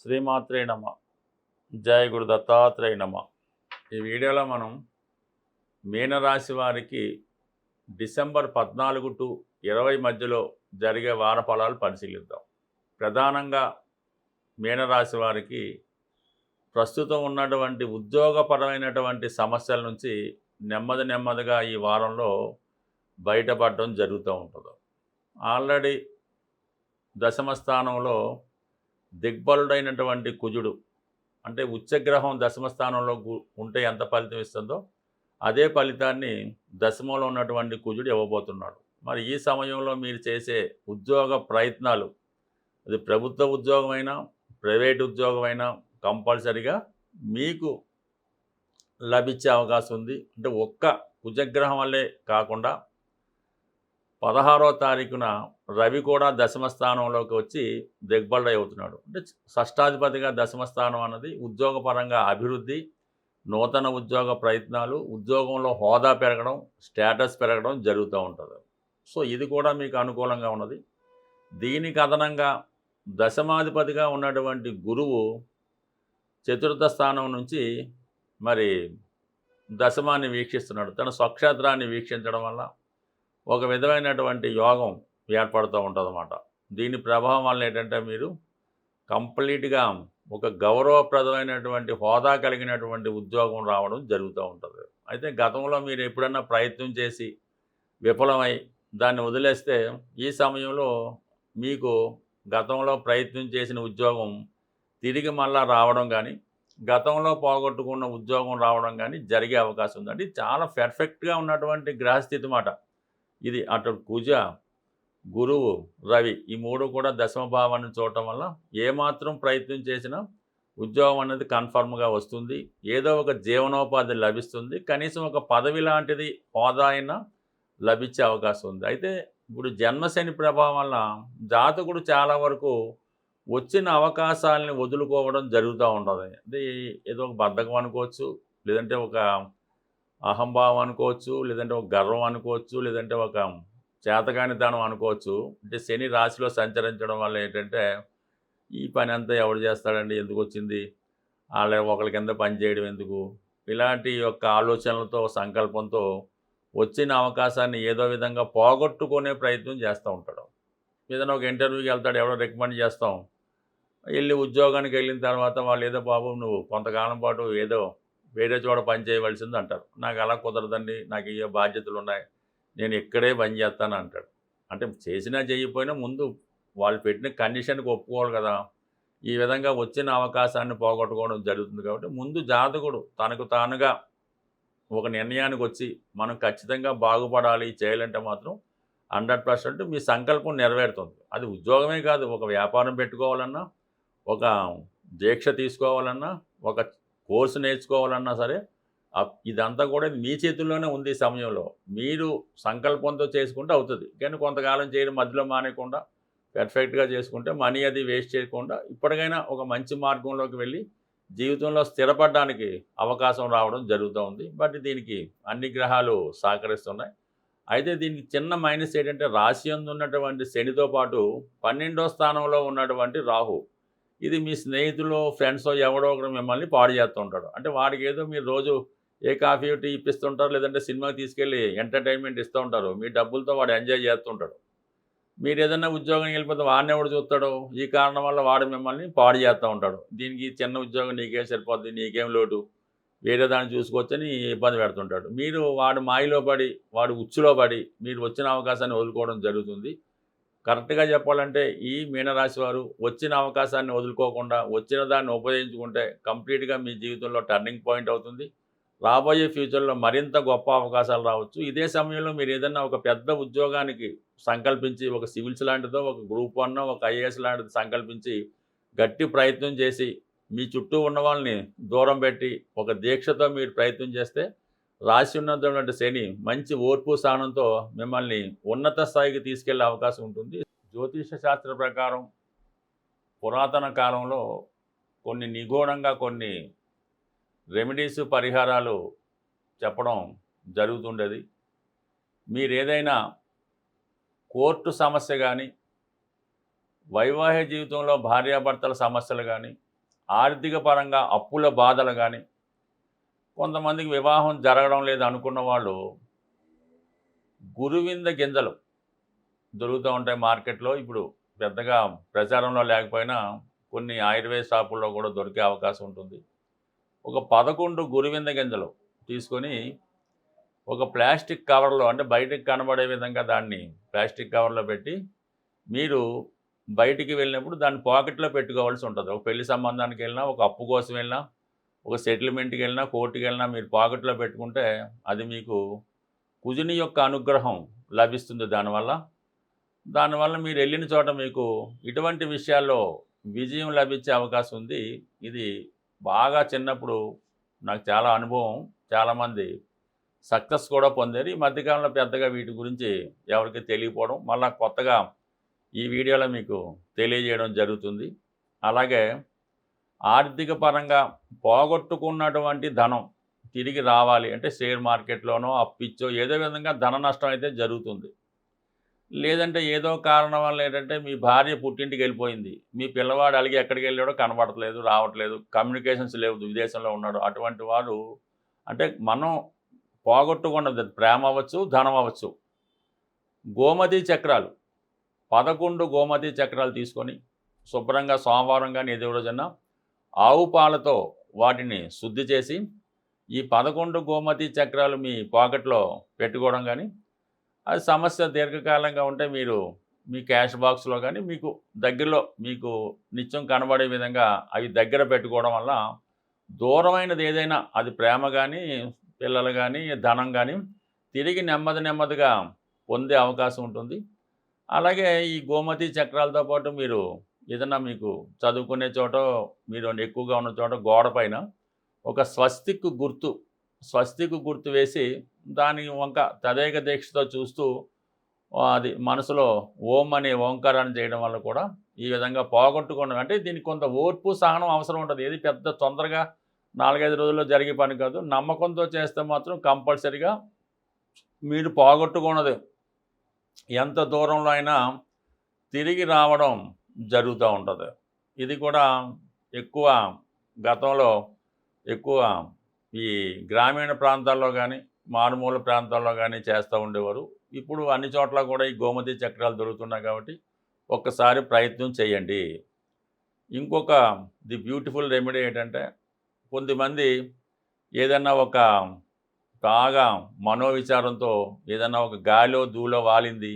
శ్రీమాత్రే నమ. జయ గురు దత్తాత్రేయ నమ. ఈ వీడియోలో మనం మీనరాశి వారికి డిసెంబర్ పద్నాలుగు టు ఇరవై మధ్యలో జరిగే వార ఫలాలు పరిశీలిద్దాం. ప్రధానంగా మీనరాశి వారికి ప్రస్తుతం ఉన్నటువంటి ఉద్యోగపరమైనటువంటి సమస్యల నుంచి నెమ్మది నెమ్మదిగా ఈ వారంలో బయటపడడం జరుగుతూ ఉంటుంది. ఆల్రెడీ దశమ స్థానంలో దిగ్బలుడైనటువంటి కుజుడు. అంటే ఉచ్చగ్రహం దశమ స్థానంలో గు- ఉంటే ఎంత ఫలితం ఇస్తుందో అదే ఫలితాన్ని దశమంలో ఉన్నటువంటి కుజుడు ఇవ్వబోతున్నాడు. మరి ఈ సమయంలో మీరు చేసే ఉద్యోగ ప్రయత్నాలు అది ప్రభుత్వ ఉద్యోగమైనా ప్రైవేట్ ఉద్యోగమైనా కంపల్సరిగా మీకు లభించే అవకాశం ఉంది. అంటే ఒక్క కుజగ్రహం వల్లే కాకుండా పదహారో తారీఖున రవి కూడా దశమ స్థానంలోకి వచ్చి దిగ్బలై అవుతున్నాడు. అంటే షష్టాధిపతిగా దశమ స్థానం అన్నది ఉద్యోగపరంగా అభివృద్ధి నూతన ఉద్యోగ ప్రయత్నాలు ఉద్యోగంలో హోదా పెరగడం స్టేటస్ పెరగడం జరుగుతూ ఉంటుంది. సో ఇది కూడా మీకు అనుకూలంగా ఉన్నది. దీనికి అదనంగా దశమాధిపతిగా ఉన్నటువంటి గురువు చతుర్థ స్థానం నుంచి మరి దశమాన్ని వీక్షిస్తున్నాడు. తన స్వక్షేత్రాన్ని వీక్షించడం వల్ల ఒక విధమైనటువంటి యోగం ఏర్పడుతూ ఉంటుందన్నమాట. దీని ప్రభావం వల్ల ఏంటంటే మీరు కంప్లీట్గా ఒక గౌరవప్రదమైనటువంటి హోదా కలిగినటువంటి ఉద్యోగం రావడం జరుగుతూ ఉంటుంది. అయితే గతంలో మీరు ఎప్పుడన్నా ప్రయత్నం చేసి విఫలమై దాన్ని వదిలేస్తే ఈ సమయంలో మీకు గతంలో ప్రయత్నం చేసిన ఉద్యోగం తిరిగి మళ్ళా రావడం కానీ గతంలో పోగొట్టుకున్న ఉద్యోగం రావడం కానీ జరిగే అవకాశం ఉందండి. చాలా పెర్ఫెక్ట్గా ఉన్నటువంటి గ్రహస్థితి మాట. ఇది అటు కుజ గురువు రవి ఈ మూడు కూడా దశమ భావాన్ని చూడటం వల్ల ఏమాత్రం ప్రయత్నం చేసినా ఉద్యోగం అనేది కన్ఫర్మ్గా వస్తుంది. ఏదో ఒక జీవనోపాధి లభిస్తుంది. కనీసం ఒక పదవి లాంటిది హోదా అయినా లభించే అవకాశం ఉంది. అయితే ఇప్పుడు జన్మశని ప్రభావం వల్ల జాతకుడు చాలా వరకు వచ్చిన అవకాశాలని వదులుకోవడం జరుగుతూ ఉంటుంది. అంటే ఏదో ఒక బద్ధకం అనుకోవచ్చు లేదంటే ఒక అహంభావం అనుకోవచ్చు లేదంటే ఒక గర్వం అనుకోవచ్చు లేదంటే ఒక చేతకానితనం అనుకోవచ్చు. అంటే శని రాశిలో సంచరించడం వల్ల ఏంటంటే ఈ పని అంతా ఎవడు చేస్తాడండి? ఎందుకు వచ్చింది? వాళ్ళ ఒకరి కింద పని చేయడం ఎందుకు? ఇలాంటి యొక్క ఆలోచనలతో సంకల్పంతో వచ్చిన అవకాశాన్ని ఏదో విధంగా పోగొట్టుకునే ప్రయత్నం చేస్తూ ఉంటాడు. ఏదైనా ఒక ఇంటర్వ్యూకి వెళ్తాడు ఎవడో రికమెండ్ చేస్తాం. వెళ్ళి ఉద్యోగానికి వెళ్ళిన తర్వాత వాళ్ళు ఏదో బాబు నువ్వు కొంతకాలం పాటు ఏదో వేరే చోట పని చేయవలసింది అంటారు. నాకు అలా కుదరదండి నాకు ఏ బాధ్యతలు ఉన్నాయి. నేను ఇక్కడే పని చేస్తాను అంటాడు. అంటే చేసినా చేయకపోయినా ముందు వాళ్ళు పెట్టిన కండిషన్కి ఒప్పుకోవాలి కదా. ఈ విధంగా వచ్చిన అవకాశాన్ని పోగొట్టుకోవడం జరుగుతుంది కాబట్టి ముందు జాతకుడు తనకు తానుగా ఒక నిర్ణయానికి వచ్చి మనం ఖచ్చితంగా బాగుపడాలి చేయాలంటే మాత్రం హండ్రెడ్ పర్సెంట్ మీ సంకల్పం నెరవేరుతుంది. అది ఉద్యోగమే కాదు ఒక వ్యాపారం పెట్టుకోవాలన్నా ఒక దీక్ష తీసుకోవాలన్నా ఒక కోర్సు నేర్చుకోవాలన్నా సరే ఇదంతా కూడా మీ చేతుల్లోనే ఉంది సమయంలో. మీరు సంకల్పంతో చేసుకుంటే అవుతుంది. కానీ కొంతకాలం చేయడం మధ్యలో మానేయకుండా పెర్ఫెక్ట్గా చేసుకుంటే మనీ అది వేస్ట్ చేయకుండా ఇప్పటికైనా ఒక మంచి మార్గంలోకి వెళ్ళి జీవితంలో స్థిరపడడానికి అవకాశం రావడం జరుగుతూ ఉంది. బట్ దీనికి అన్ని గ్రహాలు సహకరిస్తున్నాయి. అయితే దీనికి చిన్న మైనస్ ఏంటంటే రాశి ఉన్నటువంటి శనితో పాటు పన్నెండో స్థానంలో ఉన్నటువంటి రాహు. ఇది మీ స్నేహితులు ఫ్రెండ్స్ ఎవడో ఒకరు మిమ్మల్ని పాడు చేస్తూ ఉంటాడు. అంటే వాడికి ఏదో మీరు రోజు ఏ కాఫీ టీ ఇప్పిస్తుంటారు లేదంటే సినిమాకి తీసుకెళ్ళి ఎంటర్టైన్మెంట్ ఇస్తూ ఉంటారు. మీ డబ్బులతో వాడు ఎంజాయ్ చేస్తుంటాడు. మీరు ఏదైనా ఉద్యోగం వెళ్ళిపోతే వాడిని ఎవడు చూస్తాడు? ఈ కారణం వల్ల వాడు మిమ్మల్ని పాడు చేస్తూ ఉంటాడు. దీనికి చిన్న ఉద్యోగం నీకేం సరిపోద్ది నీకేం లోటు? వేరే దాన్ని చూసుకొచ్చని ఇబ్బంది పెడుతుంటాడు. మీరు వాడు మాయలో పడి వాడు ఉచ్చులో పడి మీరు వచ్చిన అవకాశాన్ని వదులుకోవడం జరుగుతుంది. కరెక్ట్గా చెప్పాలంటే ఈ మీనరాశి వారు వచ్చిన అవకాశాన్ని వదులుకోకుండా వచ్చిన దాన్ని ఉపయోగించుకుంటే కంప్లీట్గా మీ జీవితంలో టర్నింగ్ పాయింట్ అవుతుంది. రాబోయే ఫ్యూచర్లో మరింత గొప్ప అవకాశాలు రావచ్చు. ఇదే సమయంలో మీరు ఏదైనా ఒక పెద్ద ఉద్యోగానికి సంకల్పించి ఒక సివిల్స్ లాంటిదో ఒక గ్రూప్ వన్ ఒక ఐఏఎస్ లాంటిది సంకల్పించి గట్టి ప్రయత్నం చేసి మీ చుట్టూ ఉన్న వాళ్ళని దూరం పెట్టి ఒక దీక్షతో మీరు ప్రయత్నం చేస్తే రాసి ఉన్నటువంటి శని మంచి ఓర్పు స్థానంతో మిమ్మల్ని ఉన్నత స్థాయికి తీసుకెళ్ళే అవకాశం ఉంటుంది. జ్యోతిష శాస్త్ర ప్రకారం పురాతన కాలంలో కొన్ని నిగూఢంగా కొన్ని రెమెడీస్ పరిహారాలు చెప్పడం జరుగుతుండేది. మీరు ఏదైనా కోర్టు సమస్య కానీ వైవాహిక జీవితంలో భార్యాభర్తల సమస్యలు కానీ ఆర్థిక పరంగా అప్పుల బాధలు కానీ కొంతమందికి వివాహం జరగడం లేదు అనుకున్న వాళ్ళు గురువింద గింజలు దొరుకుతూ ఉంటాయి మార్కెట్లో. ఇప్పుడు పెద్దగా ప్రచారంలో లేకపోయినా కొన్ని ఆయుర్వేద షాపుల్లో కూడా దొరికే అవకాశం ఉంటుంది. ఒక పదకొండు గురువింద గింజలు తీసుకొని ఒక ప్లాస్టిక్ కవర్లో అంటే బయటికి కనబడే విధంగా దాన్ని ప్లాస్టిక్ కవర్లో పెట్టి మీరు బయటికి వెళ్ళినప్పుడు దాన్ని పాకెట్లో పెట్టుకోవాల్సి ఉంటుంది. ఒక పెళ్ళి సంబంధానికి వెళ్ళినా ఒక అప్పు కోసం వెళ్ళినా ఒక సెటిల్మెంట్కి వెళ్ళినా కోర్టుకి వెళ్ళినా మీరు పాకెట్లో పెట్టుకుంటే అది మీకు కుజుని యొక్క అనుగ్రహం లభిస్తుంది దానివల్ల. దానివల్ల మీరు వెళ్ళిన చోట మీకు ఇటువంటి విషయాల్లో విజయం లభించే అవకాశం ఉంది. ఇది బాగా చిన్నప్పుడు నాకు చాలా అనుభవం చాలామంది సక్సెస్ కూడా పొందారు. ఈ మధ్యకాలంలో పెద్దగా వీటి గురించి ఎవరికి తెలియపోవడం మళ్ళీ కొత్తగా ఈ వీడియోలో మీకు తెలియజేయడం జరుగుతుంది. అలాగే ఆర్థిక పరంగా పోగొట్టుకున్నటువంటి ధనం తిరిగి రావాలి అంటే షేర్ మార్కెట్లోనో అప్పిచ్చో ఏదో విధంగా ధన నష్టం అయితే జరుగుతుంది. లేదంటే ఏదో కారణం వల్ల ఏంటంటే మీ భార్య పుట్టింటికి వెళ్ళిపోయింది. మీ పిల్లవాడు అలిగి ఎక్కడికి వెళ్ళాడో కనబడట్లేదు రావట్లేదు. కమ్యూనికేషన్స్ లేవు విదేశంలో ఉన్నాడు. అటువంటి వారు అంటే మనం పోగొట్టుకున్నది ప్రేమ అవ్వచ్చు ధనం అవ్వచ్చు. గోమతి చక్రాలు. పదకొండు గోమతి చక్రాలు తీసుకొని శుభ్రంగా సోమవారం కానీ ఏదో రోజున ఆవు పాలతో వాటిని శుద్ధి చేసి ఈ పదకొండు గోమతి చక్రాలు మీ పాకెట్లో పెట్టుకోవడం కానీ అది సమస్య దీర్ఘకాలంగా ఉంటే మీరు మీ క్యాష్ బాక్స్లో కానీ మీకు దగ్గరలో మీకు నిత్యం కనబడే విధంగా అవి దగ్గర పెట్టుకోవడం వల్ల దూరమైనది ఏదైనా అది ప్రేమ కానీ పిల్లలు కానీ ధనం కానీ తిరిగి నెమ్మది నెమ్మదిగా పొందే అవకాశం ఉంటుంది. అలాగే ఈ గోమతి చక్రాలతో పాటు మీరు ఏదైనా మీకు చదువుకునే చోట మీరు ఎక్కువగా ఉన్న చోట గోడ పైన ఒక స్వస్తిక్ గుర్తు స్వస్తికు గుర్తు వేసి దాని వంక తదేక దీక్షతో చూస్తూ అది మనసులో ఓం అనే ఓంకారాన్ని చేయడం వల్ల కూడా ఈ విధంగా పోగొట్టుకోవడం అంటే దీనికి కొంత ఓర్పు సహనం అవసరం ఉంటుంది. ఏది పెద్ద తొందరగా నాలుగైదు రోజుల్లో జరిగే పని కాదు. నమ్మకంతో చేస్తే మాత్రం కంపల్సరిగా మీరు పోగొట్టుకున్నది. ఎంత దూరంలో అయినా తిరిగి రావడం జరుగుతూ ఉంటుంది. ఇది కూడా ఎక్కువ గతంలో ఎక్కువ ఈ గ్రామీణ ప్రాంతాల్లో కానీ మారుమూల ప్రాంతాల్లో కానీ చేస్తూ ఉండేవారు. ఇప్పుడు అన్ని చోట్ల కూడా ఈ గోమతి చక్రాలు దొరుకుతున్నాయి కాబట్టి ఒక్కసారి ప్రయత్నం చేయండి. ఇంకొక ది బ్యూటిఫుల్ రెమెడీ ఏంటంటే కొంతమంది ఏదన్నా ఒక బాగా మనోవిచారంతో ఏదన్నా ఒక గాలిలో దూలో వాలింది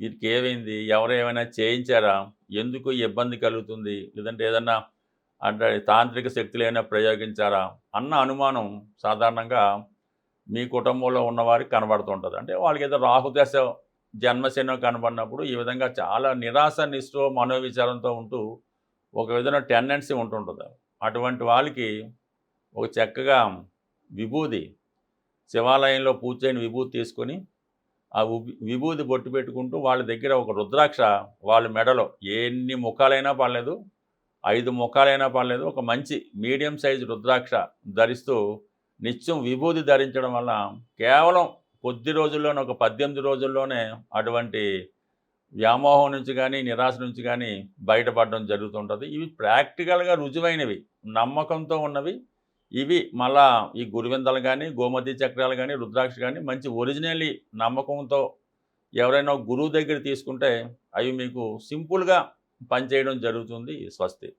వీరికి ఏమైంది ఎవరు ఏమైనా చేయించారా ఎందుకు ఇబ్బంది కలుగుతుంది లేదంటే ఏదన్నా అంటే తాంత్రిక శక్తులు ఏమైనా ప్రయోగించారా అన్న అనుమానం సాధారణంగా మీ కుటుంబంలో ఉన్నవారికి కనబడుతుంటుంది. అంటే వాళ్ళకి ఏదో రాహుదశ జన్మశనం కనబడినప్పుడు ఈ విధంగా చాలా నిరాశ నిష్ఠో మనోవిచారంతో ఉంటూ ఒక విధంగా టెండెన్సీ ఉంటుంటుంది. అటువంటి వాళ్ళకి ఒక చక్కగా విభూది శివాలయంలో పూజ చేయని విభూతి తీసుకొని ఆ విభూది బొట్టు పెట్టుకుంటూ వాళ్ళ దగ్గర ఒక రుద్రాక్ష వాళ్ళ మెడలో ఎన్ని ముఖాలైనా పర్లేదు ఐదు ముఖాలైనా పర్లేదు ఒక మంచి మీడియం సైజు రుద్రాక్ష ధరిస్తూ నిత్యం విభూతి ధరించడం వల్ల కేవలం కొద్ది రోజుల్లోనే ఒక పద్దెనిమిది రోజుల్లోనే అటువంటి వ్యామోహం నుంచి కానీ నిరాశ నుంచి కానీ బయటపడడం జరుగుతుంటుంది. ఇవి ప్రాక్టికల్గా రుజువైనవి నమ్మకంతో ఉన్నవి. ఇవి మళ్ళా ఈ గురువిందలు కానీ గోమతి చక్రాలు కానీ రుద్రాక్ష కానీ మంచి ఒరిజినల్లీ నమ్మకంతో ఎవరైనా గురువు దగ్గర తీసుకుంటే అవి మీకు సింపుల్గా పనిచేయడం జరుగుతుంది స్వస్తి.